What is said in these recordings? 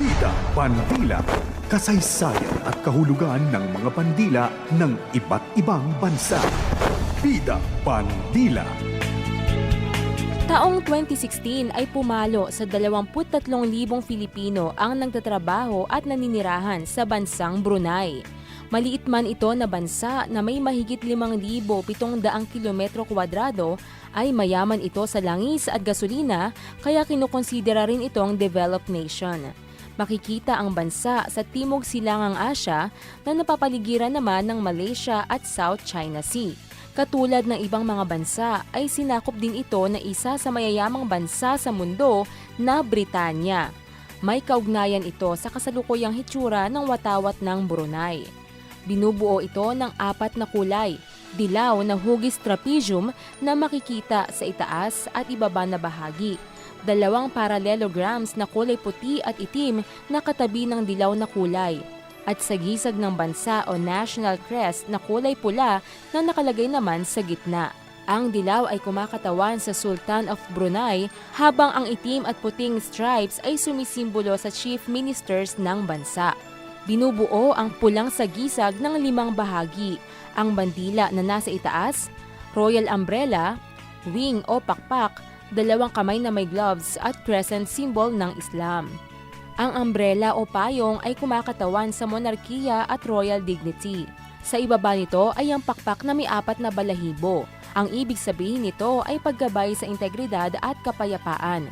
Bida Bandila. Kasaysayan at kahulugan ng mga bandila ng iba't ibang bansa. Bida Bandila. Taong 2016 ay pumalo sa 23,000 Filipino ang nagtatrabaho at naninirahan sa bansang Brunei. Maliit man ito na bansa na may mahigit 5,700 kilometro kwadrado ay mayaman ito sa langis at gasolina kaya kinukonsidera rin itong developed nation. Makikita ang bansa sa Timog Silangang Asya na napapaligiran naman ng Malaysia at South China Sea. Katulad ng ibang mga bansa ay sinakop din ito na isa sa mayayamang bansa sa mundo na Britanya. May kaugnayan ito sa kasalukuyang hitsura ng watawat ng Brunei. Binubuo ito ng apat na kulay, dilaw na hugis trapezium na makikita sa itaas at ibaba na bahagi. Dalawang parallelograms na kulay puti at itim na katabi ng dilaw na kulay. At sa gisag ng bansa o national crest na kulay pula na nakalagay naman sa gitna. Ang dilaw ay kumakatawan sa Sultan of Brunei habang ang itim at puting stripes ay sumisimbolo sa chief ministers ng bansa. Binubuo ang pulang sagisag ng limang bahagi, ang bandila na nasa itaas, royal umbrella, wing o pakpak, dalawang kamay na may gloves at crescent symbol ng Islam. Ang umbrella o payong ay kumakatawan sa monarkiya at royal dignity. Sa ibaba nito ay ang pakpak na may apat na balahibo. Ang ibig sabihin nito ay paggabay sa integridad at kapayapaan.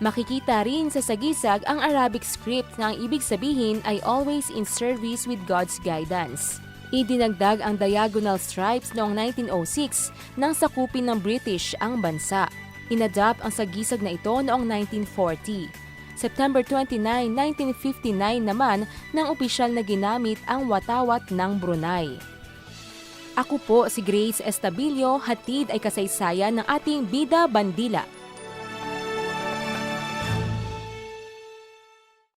Makikita rin sa sagisag ang Arabic script na ang ibig sabihin ay always in service with God's guidance. Idinagdag ang diagonal stripes noong 1906 nang sakupin ng British ang bansa. Inadapt ang sagisag na ito noong 1940. September 29, 1959 naman nang opisyal na ginamit ang watawat ng Brunei. Ako po si Grace Estabilio, hatid ay kasaysayan ng ating Bida Bandila